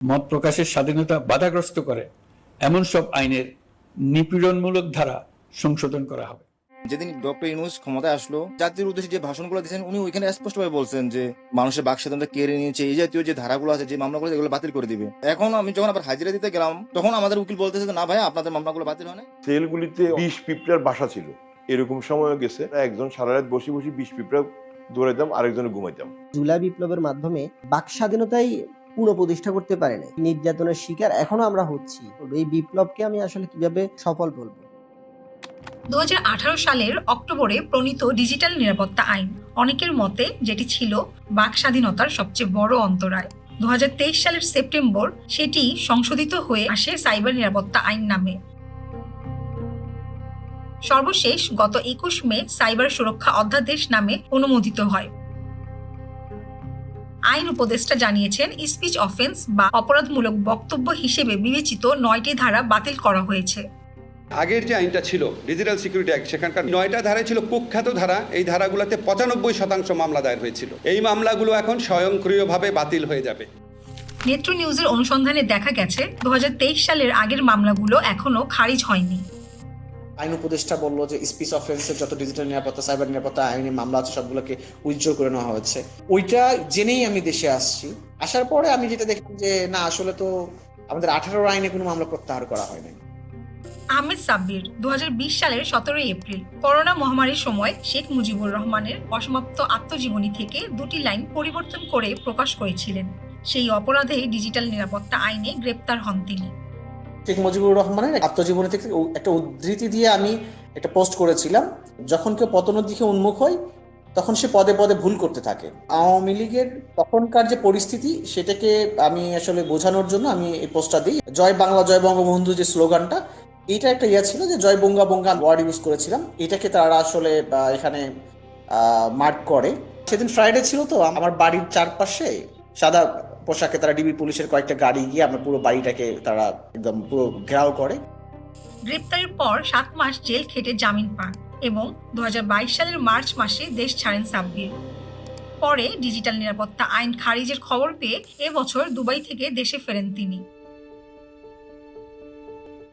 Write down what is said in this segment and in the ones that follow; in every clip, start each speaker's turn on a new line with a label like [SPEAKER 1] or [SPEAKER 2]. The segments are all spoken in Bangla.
[SPEAKER 1] মত প্রকাশের স্বাধীনতা বাধাগ্রস্ত করে এমন সব আইনের নিপীড়নমূলক ধারা সংশোধন করা হবে।
[SPEAKER 2] যেদিন ডক্টর ইউনুস ক্ষমতায় আসলো জাতির উদ্দেশ্যে যে ভাষণগুলো দিয়েছেন উনি ওইখানে স্পষ্টভাবে বলছেন যে মানুষের বাক স্বাধীনতা কেড়ে নিয়েছে এই জাতীয় যে ধারাগুলো আছে যে মামলাগুলো আছে, এগুলো বাতিল করে দিবে। এখন আমি যখন আবার হাজিরা দিতে গেলাম তখন আমাদের উকিল বলতেছে যে, না ভাই আপনাদের মামলাগুলো বাতিল হয় না
[SPEAKER 3] সেলগুলিতে বিষ পিঁপড়ার বাসা ছিল। এরকম সময় গেছে। একজন সারা রাত বসে বসে বিষ পিঁপড়া দৌড়াইতাম আরেকজনে ঘুমাইতাম।
[SPEAKER 4] জুলাই বিপ্লবের মাধ্যমে বাক স্বাধীনতাই পুনঃপ্রতিষ্ঠা করতে পারে নির্যাতনের শিকার এখনও আমরা হচ্ছি। এই বিপ্লবকে আমি আসলে কীভাবে সফল বলব?
[SPEAKER 5] দু সালের অক্টোবরে প্রণীত ডিজিটাল নিরাপত্তা আইন অনেকের মতে যেটি ছিল বাক স্বাধীনতার সবচেয়ে বড় অন্তরায়। দু হাজার তেইশ সালের সেপ্টেম্বর সেটি সংশোধিত হয়ে আসে সাইবার নিরাপত্তা আইন নামে। সর্বশেষ গত একুশ মে সাইবার সুরক্ষা অধ্যাদেশ নামে অনুমোদিত হয়। আইন উপদেষ্টা জানিয়েছেন স্পিচ অফেন্স বা অপরাধমূলক বক্তব্য হিসেবে বিবেচিত নয়টি ধারা বাতিল করা হয়েছে।
[SPEAKER 6] আগের যে আইনটা ছিল ডিজিটাল সিকিউরিটি অ্যাক্ট সেখানকার নয়টা ধারায় ছিল কুখ্যাত ধারা এই ধারাগুলোতে পঁচানব্বই শতাংশ মামলা দায়ের হয়েছিল। এই মামলাগুলো এখন স্বয়ংক্রিয়ভাবে বাতিল হয়ে যাবে।
[SPEAKER 5] নেত্র নিউজের অনুসন্ধানে দেখা গেছে দু হাজার তেইশ সালের আগের মামলাগুলো এখনও খারিজ হয়নি।
[SPEAKER 7] আইন উপদেষ্টা বলল যে স্পিচ অফেন্সের যত ডিজিটাল নিরাপত্তা, সাইবার নিরাপত্তা, আইনি মামলা আছে, সবগুলোকে উজ্জ্বল করে নেওয়া হয়েছে। ওইটা জেনেই আমি দেশে আসছি। আসার পরে আমি যেটা দেখলাম যে, না, আসলে তো আমাদের আঠারো আইনে কোনো মামলা প্রত্যাহার করা হয়নি
[SPEAKER 5] আহমেদ সাব্বির দু হাজার বিশ সালের সতেরোই এপ্রিল, করোনা মহামারীর সময় শেখ মুজিবুর রহমানের অসমাপ্ত আত্মজীবনী থেকে দুটি লাইন পরিবর্তন করে প্রকাশ করেছিলেন। সেই অপরাধে ডিজিটাল নিরাপত্তা আইনে গ্রেপ্তার হন তিনি।
[SPEAKER 7] শেখ মুজিবুর রহমানের আত্মজীবনী থেকে একটা উদ্ধৃতি দিয়ে আমি একটা পোস্ট করেছিলাম। যখন কেউ পতনের দিকে উন্মুখ হয়, তখন সে পদে পদে ভুল করতে থাকে। আওয়ামী লীগের তখনকার যে পরিস্থিতি, সেটাকে আমি আসলে বোঝানোর জন্য আমি এই পোস্টটা দিই। জয় বাংলা, জয় বঙ্গবন্ধু যে স্লোগানটা এটা একটা ইয়া ছিল যে জয় বঙ্গা বঙ্গা ওয়ার্ড ইউজ করেছিলাম। এটাকে তারা আসলে এখানে মার্ক করে। সেদিন ফ্রাইডে ছিল তো, আমার বাড়ির চারপাশে সাদা পোশাকে তারা ডিবি পুলিশের কয়েকটা গাড়ি গিয়ে আমার পুরো বাড়িটাকে তারা একদম পুরো ঘেরাও করে।
[SPEAKER 5] গ্রেপ্তারের পর সাত মাস জেল খেটে জামিন পান এবং দু সালের মার্চ মাসে দেশ ছাড়েন সাব্বির। পরে ডিজিটাল নিরাপত্তা আইন খারিজের খবর পেয়ে এবছর দুবাই থেকে দেশে ফেরেন তিনি।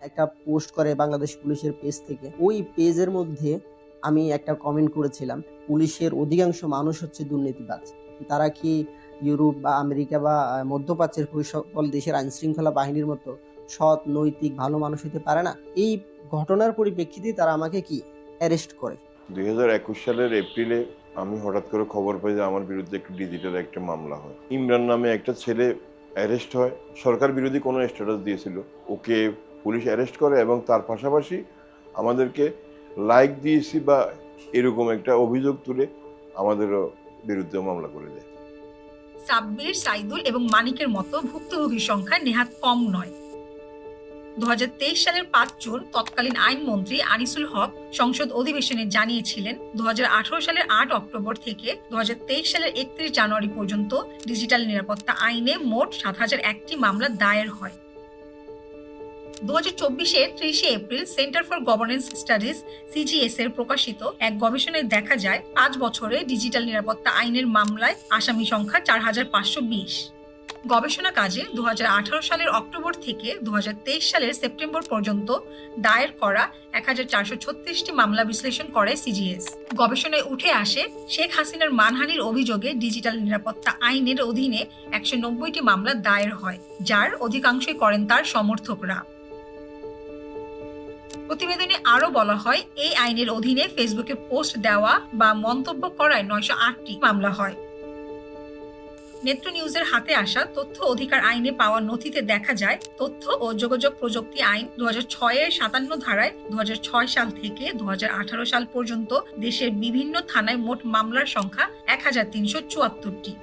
[SPEAKER 4] একটা পোস্ট করে বাংলাদেশ পুলিশের পেজ থেকে। ওই পেজের মধ্যে আমি একটা কমেন্ট করেছিলাম পুলিশের অধিকাংশ মানুষ হচ্ছে দুর্নীতিবাজ। তারা কি ইউরোপ বা আমেরিকা বা মধ্যপ্রাচ্যের সকল দেশের আইন শৃঙ্খলা বাহিনীর মতো সৎ, নৈতিক, ভালো মানুষ হতে পারে না। এই ঘটনার পরিপ্রেক্ষিতে তারা আমাকে কি অ্যারেস্ট করে?
[SPEAKER 3] দু হাজার একুশ সালের এপ্রিলে আমি হঠাৎ করে খবর পাই যে আমার বিরুদ্ধে একটি ডিজিটাল একটা মামলা হয়। ইমরান নামে একটা ছেলে অ্যারেস্ট হয়। সরকার বিরোধী কোনো স্ট্যাটাস দিয়েছিল। ওকে পুলিশ অ্যারেস্ট করে এবং তার পাশাপাশি আমাদেরকে লাইক দিয়েছি বা এরকম একটা অভিযোগ তুলে আমাদেরও বিরুদ্ধে মামলা করে দেয়।
[SPEAKER 5] সাব্বির সাইদুল এবং মানিকের মতো ভুক্তভোগীর সংখ্যা নেহাত কম নয়। দু সালের পাঁচ জুন তৎকালীন আইনমন্ত্রী আনিসুল হক সংসদ অধিবেশনে জানিয়েছিলেন দু হাজার আঠারো সালের আট অক্টোবর থেকে দু হাজার তেইশ সালের একত্রিশ জানুয়ারি পর্যন্ত ডিজিটাল নিরাপত্তা আইনে মোট সাত হাজার একটি মামলা দায়ের হয়। দু হাজার চব্বিশের ত্রিশে April centre for governance studies CGS এর প্রকাশিত এক গবেষণায় দেখা যায়, পাঁচ বছরে ডিজিটাল নিরাপত্তা আইনের মামলায় আসামি সংখ্যা চার হাজার পাঁচশো বিশ। গবেষণা কাজে দুহাজার আঠারো সালের অক্টোবর থেকে দুহাজার তেইশ সালের সেপ্টেম্বর পর্যন্ত দায়ের করা এক মামলা বিশ্লেষণ করে সিজিএস গবেষণায় উঠে আসে, শেখ হাসিনার মানহানির অভিযোগে ডিজিটাল নিরাপত্তা আইনের অধীনে একশো মামলা দায়ের হয়, যার অধিকাংশই করেন তার সমর্থকরা। প্রতিবেদনে আরও বলা হয়, এই আইনের অধীনে ফেসবুকে পোস্ট দেওয়া বা মন্তব্য করায় নয়শো আটটি মামলা হয়। নেত্র নিউজের হাতে আসা তথ্য অধিকার আইনে পাওয়া নথিতে দেখা যায়, তথ্য ও যোগাযোগ প্রযুক্তি আইন দু হাজার এর সাতান্ন ধারায় দু হাজার ছয় সাল থেকে দু হাজার আঠারো সাল পর্যন্ত দেশের বিভিন্ন থানায় মোট মামলার সংখ্যা এক হাজার তিনশো চুয়াত্তরটি।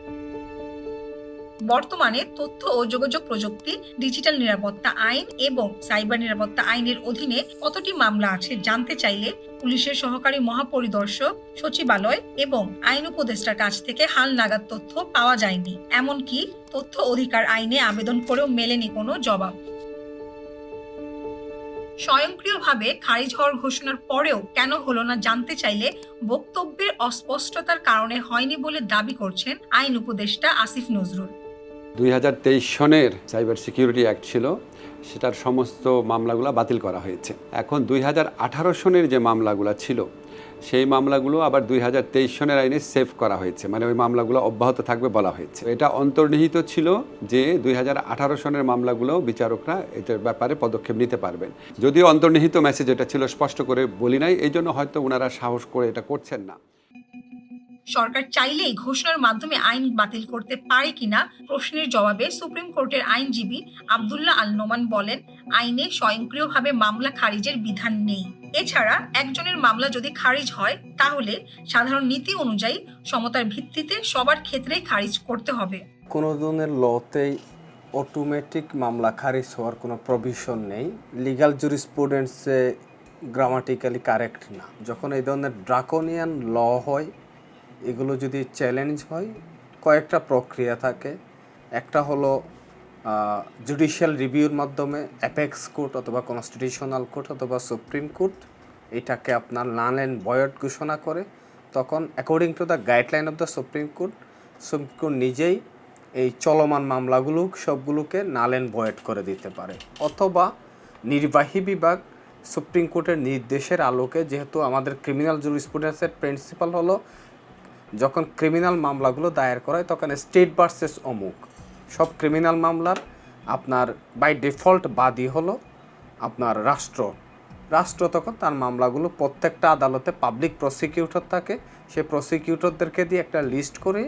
[SPEAKER 5] বর্তমানে তথ্য ও যোগাযোগ প্রযুক্তি, ডিজিটাল নিরাপত্তা আইন এবং সাইবার নিরাপত্তা আইনের অধীনে কতটি মামলা আছে জানতে চাইলে পুলিশের সহকারী মহাপরিদর্শক, সচিবালয় এবং আইন উপদেষ্টার কাছ থেকে হাল নাগাদ তথ্য পাওয়া যায়নি। এমনকি তথ্য অধিকার আইনে আবেদন করেও মেলেনি কোনো জবাব। স্বয়ংক্রিয়ভাবে খারিজ হওয়ার ঘোষণার পরেও কেন হলো না জানতে চাইলে বক্তব্যের অস্পষ্টতার কারণে হয়নি বলে দাবি করছেন আইন উপদেষ্টা আসিফ নজরুল।
[SPEAKER 6] দুই হাজার তেইশ সনের সাইবার সিকিউরিটি অ্যাক্ট ছিল, সেটার সমস্ত মামলাগুলো বাতিল করা হয়েছে। এখন দুই হাজার আঠারো সনের যে মামলাগুলো ছিল, সেই মামলাগুলো আবার দুই হাজার তেইশ সনের আইনে সেভ করা হয়েছে মানে ওই মামলাগুলো অব্যাহত থাকবে বলা হয়েছে। এটা অন্তর্নিহিত ছিল যে দুই হাজার আঠারো সনের মামলাগুলো বিচারকরা এটার ব্যাপারে পদক্ষেপ নিতে পারবেন। যদিও অন্তর্নিহিত মেসেজ এটা ছিল স্পষ্ট করে বলি নাই এই জন্য হয়তো ওনারা সাহস করে এটা করছেন না।
[SPEAKER 5] সরকার চাইলেই ঘোষণার মাধ্যমে আইন বাতিল করতে পারে কিনা প্রশ্নের জবাবে সুপ্রিম কোর্টের আইনজীবী আবদুল্লাহ আল নোমান বলেন, আইনে স্বয়ংক্রিয়ভাবে মামলা খারিজের বিধান নেই। এছাড়া একজনের মামলা যদি খারিজ হয়, তাহলে সাধারণ নীতি অনুযায়ী সমতার ভিত্তিতে সবার ক্ষেত্রেই খারিজ করতে হবে।
[SPEAKER 8] কোনো ধরনের লতেই অটোমেটিক মামলা খারিজ হওয়ার কোনো প্রভিশন নেই। লিগাল জুরিসপ্রুডেন্সে গ্রামাটিক্যালি কারেক্ট না। যখন এই ধরনের ড্রাকোনিয়ান ল হয় এগুলো যদি চ্যালেঞ্জ হয়, কয়েকটা প্রক্রিয়া থাকে। একটা হলো জুডিশিয়াল রিভিউর মাধ্যমে অ্যাপেক্স কোর্ট অথবা কনস্টিটিউশনাল কোর্ট অথবা সুপ্রিম কোর্ট এটাকে আপনার নান অ্যান্ড বয়ড ঘোষণা করে। তখন according to the guideline of the supreme court supreme court নিজেই এই চলমান মামলাগুলো, সবগুলোকে নাল অ্যান্ড ভয়েড করে দিতে পারে। অথবা নির্বাহী বিভাগ সুপ্রিম কোর্টের নির্দেশের আলোকে, যেহেতু আমাদের ক্রিমিনাল জুরিসপ্রুডেন্সের প্রিন্সিপাল হলো যখন ক্রিমিনাল মামলাগুলো দায়ের করায়, তখন স্টেট ভার্সেস অমুক। সব ক্রিমিনাল মামলার আপনার বাই ডিফল্ট বাদী হলো আপনার রাষ্ট্র। রাষ্ট্র তখন তার মামলাগুলো প্রত্যেকটা আদালতে পাবলিক প্রসিকিউটর থাকে। সেই প্রসিকিউটরদেরকে দিয়ে একটা লিস্ট করে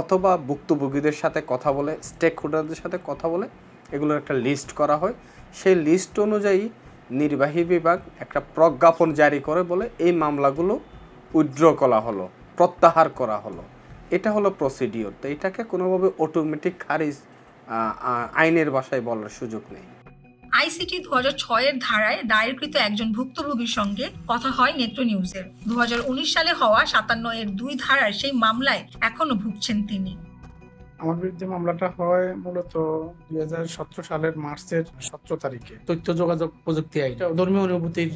[SPEAKER 8] অথবা ভুক্তভোগীদের সাথে কথা বলে স্টেক হোল্ডারদের সাথে কথা বলে, এগুলোর একটা লিস্ট করা হয়। সেই লিস্ট অনুযায়ী নির্বাহী বিভাগ একটা প্রজ্ঞাপন জারি করে বলে এই মামলাগুলো উইথড্র করা হলো। প্রত্যাহার করা হলো। এটা হলো প্রসিডিওর তো এটাকে কোনোভাবে অটোমেটিক খারিজ আইনের ভাষায় বলার সুযোগ নেই।
[SPEAKER 5] আইসিটি দু হাজার ছয়ের ধারায় দায়েরকৃত একজন ভুক্তভোগীর সঙ্গে কথা হয় নেত্র নিউজের দু সালে হওয়া সাতান্ন এর দুই ধারার সেই মামলায় এখনও ভুগছেন তিনি।
[SPEAKER 9] আমার বিরুদ্ধে মামলাটা হয় মূলত দুই হাজার সতেরো সালের মার্চের সতেরো তারিখে। তথ্য যোগাযোগ প্রযুক্তি আইন। ধর্মীয় অনুভূতির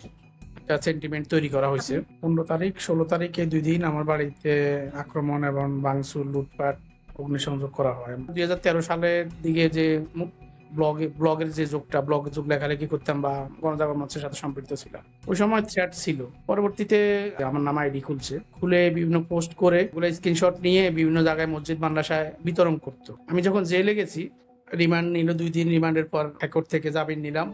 [SPEAKER 9] একটা সেন্টিমেন্ট তৈরি করা হয়েছে। পনেরো তারিখ ষোলো তারিখে দুই দিন আমার বাড়িতে আক্রমণ এবং ভাঙচুর লুটপাট অগ্নিসংযোগ করা হয়। দুই হাজার তেরো সালের দিকে যে ব্লগে ব্লগের যে যুগটা ব্লগ যুগ লেখালেখি করতাম বা গণজাগরণ মঞ্চের সাথে সম্পৃক্ত ছিলাম। ওই সময় চ্যাট ছিল। পরবর্তীতে আমার নাম আইডি খুলছে। খুলে বিভিন্ন পোস্ট করে ওগুলো স্ক্রিনশট নিয়ে বিভিন্ন জায়গায় মসজিদ মাদ্রাসায় বিতরণ করতো। আমি যখন জেলে গেছি রিমান্ড নিল দুই দিন রিমান্ডের পর হাইকোর্ট থেকে জামিন নিলাম।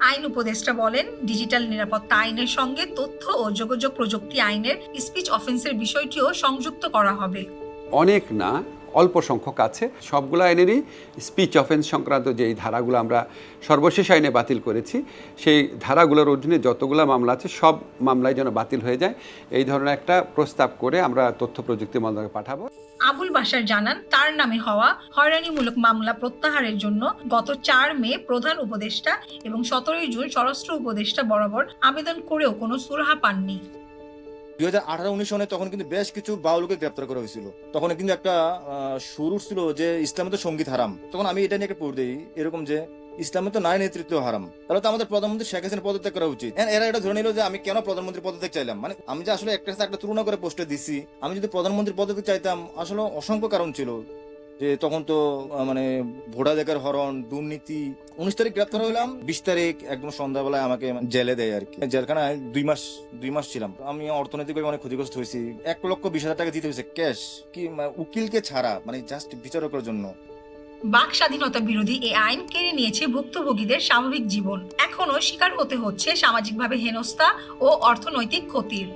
[SPEAKER 5] আইন উপদেষ্টা বলেন, ডিজিটাল নিরাপত্তা আইনের সঙ্গে তথ্য ও যোগাযোগ প্রযুক্তি আইনের স্পিচ অফেন্সের বিষয়টিও সংযুক্ত করা হবে।
[SPEAKER 6] অনেক না, অল্প সংখ্যক আছে। সবগুলো আইনেরই স্পিচ অফেন্স সংক্রান্ত যে এই ধারাগুলো আমরা সর্বশেষ আইনে বাতিল করেছি, সেই ধারাগুলোর অধীনে যতগুলো মামলা আছে, সব মামলায় যেন বাতিল হয়ে যায়। এই ধরনের একটা প্রস্তাব করে আমরা তথ্য প্রযুক্তি মন্ত্রণালয়ে পাঠাবো।
[SPEAKER 5] আবুল বাশার জানান, তার নামে হওয়া হয়রানিমূলক মামলা প্রত্যাহারের জন্য গত চার মে প্রধান উপদেষ্টা এবং সতেরোই জুন স্বরাষ্ট্র উপদেষ্টা বরাবর আবেদন করেও কোনো সুরাহা পাননি।
[SPEAKER 2] দুই হাজার আঠারো উনিশ সনে তখন কিন্তু বেশ কিছু বাউলকে গ্রেপ্তার করা হয়েছিল। তখন কিন্তু একটা শুরু ছিল যে, ইসলামে তো সংগীত হারাম। তখন আমি এটা নিয়ে একটা পড়ে দিই, এরকম যে ইসলামে তো নারী নেতৃত্ব হারাম। তাহলে তো আমাদের প্রধানমন্ত্রী শেখ হাসিনা পদত্যাগ করা উচিত। এরা এটা ধরে নিল যে আমি কেন প্রধানমন্ত্রী পদত্যাগ চাইলাম? মানে আমি যে আসলে একটা সাথে একটা তুলনা করে পোস্টে দিছি, আমি যদি প্রধানমন্ত্রী পদত্যাগ চাইতাম, আসলে অসংখ্য কারণ ছিল। যে তখন তো মানে ভোটাধিকার হরণ, দুর্নীতি, উনিশ তারিখ গ্রেপ্তার হইলাম, বিশ তারিখ একদম সন্ধ্যাবেলায় আমাকে জেলে দেয় আর কি। জেলখানায় দুই মাস দুই মাস ছিলাম। আমি অর্থনৈতিকভাবে অনেক ক্ষতিগ্রস্ত হয়েছি। এক লক্ষ বিশ হাজার টাকা দিতে হয়েছে, ক্যাশ। কি মানে উকিলকে ছাড়া মানে জাস্ট বিচারকের জন্য।
[SPEAKER 5] বাক স্বাধীনতা বিরোধী এই আইন কেড়ে নিয়েছে ভুক্তভোগীদের স্বাভাবিক জীবন। এখনও শিকার হতে হচ্ছে সামাজিকভাবে হেনস্থা ও অর্থনৈতিক ক্ষতির।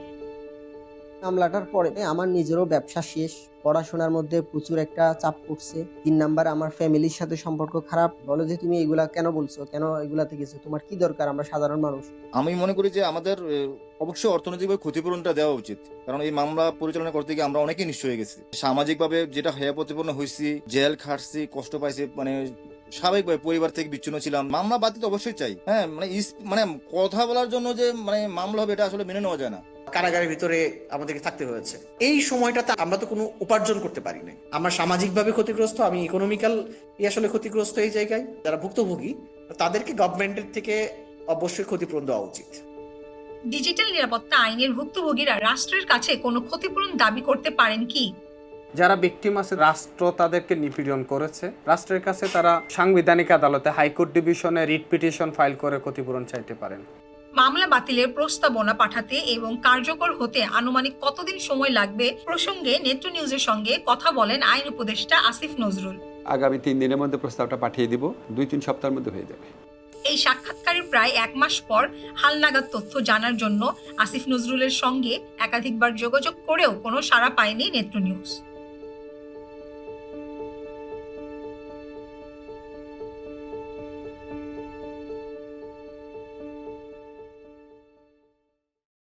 [SPEAKER 4] মামলাটার পরে আমার নিজেরও ব্যবসা শেষ। পড়াশোনার মধ্যে প্রচুর একটা চাপ পড়ছে। তিন নাম্বার, আমার ফ্যামিলির সাথে সম্পর্ক খারাপ। বলো যে তুমি এগুলা কেন বলছো? কেন এগুলাতে গেছো? তোমার কি দরকার? আমরা সাধারণ মানুষ।
[SPEAKER 2] আমি মনে করি যে আমাদের অবশ্যই অর্থনৈতিকভাবে ক্ষতিপূরণটা দেওয়া উচিত। কারণ এই মামলা পরিচালনা করতে গিয়ে আমরা অনেকেই নিশ্চয় হয়ে গেছি। সামাজিকভাবে যেটা হেয় প্রতিপন্ন হয়েছি জেল খাটছি, কষ্ট পাইছি মানে স্বাভাবিকভাবে পরিবার থেকে বিচ্ছিন্ন ছিলাম। মামলা বাতিল অবশ্যই চাই। হ্যাঁ মানে মানে কথা বলার জন্য যে মানে মামলা হবে, এটা আসলে মেনে নেওয়া যায় না।
[SPEAKER 7] কারাগারের ভিতরে আমাদেরকে থাকতে হয়েছে। এই সময়টাতে আমরা তো কোনো উপার্জন করতে পারি না আমরা সামাজিকভাবে ক্ষতিগ্রস্ত আমি ইকোনমিক্যাল আসলে ক্ষতিগ্রস্ত এই জায়গায়। যারা ভুক্তভোগী তাদেরকে গভর্নমেন্টের থেকে অবশ্যই ক্ষতিপূরণ দেওয়া উচিত।
[SPEAKER 5] ডিজিটাল নিরাপত্তা আইনের ভুক্তভোগীরা রাষ্ট্রের কাছে কোনো ক্ষতিপূরণ দাবি করতে পারেন কি?
[SPEAKER 8] যারা ভিকটিম আছে রাষ্ট্র তাদেরকে নিপীড়ন করেছে। রাষ্ট্রের কাছে তারা সাংবিধানিক আদালতে হাইকোর্ট ডিভিশনে রিট পিটিশন ফাইল করে ক্ষতিপূরণ চাইতে পারেন।
[SPEAKER 5] মামলা বাতিলের প্রস্তাবনা পাঠাতে এবং কার্যকর হতে আনুমানিক কতদিন সময় লাগবে প্রসঙ্গে নেত্র নিউজের সঙ্গে কথা বলেন আইন উপদেষ্টা আসিফ নজরুল।
[SPEAKER 6] আগামী তিন দিনের মধ্যে প্রস্তাবটা পাঠিয়ে দিব দুই তিন সপ্তাহের মধ্যে হয়ে যাবে।
[SPEAKER 5] এই সাক্ষাৎকারের প্রায় এক মাস পর হালনাগাদ তথ্য জানার জন্য আসিফ নজরুলের সঙ্গে একাধিকবার যোগাযোগ করেও কোনো সাড়া পায়নি নেত্র নিউজ।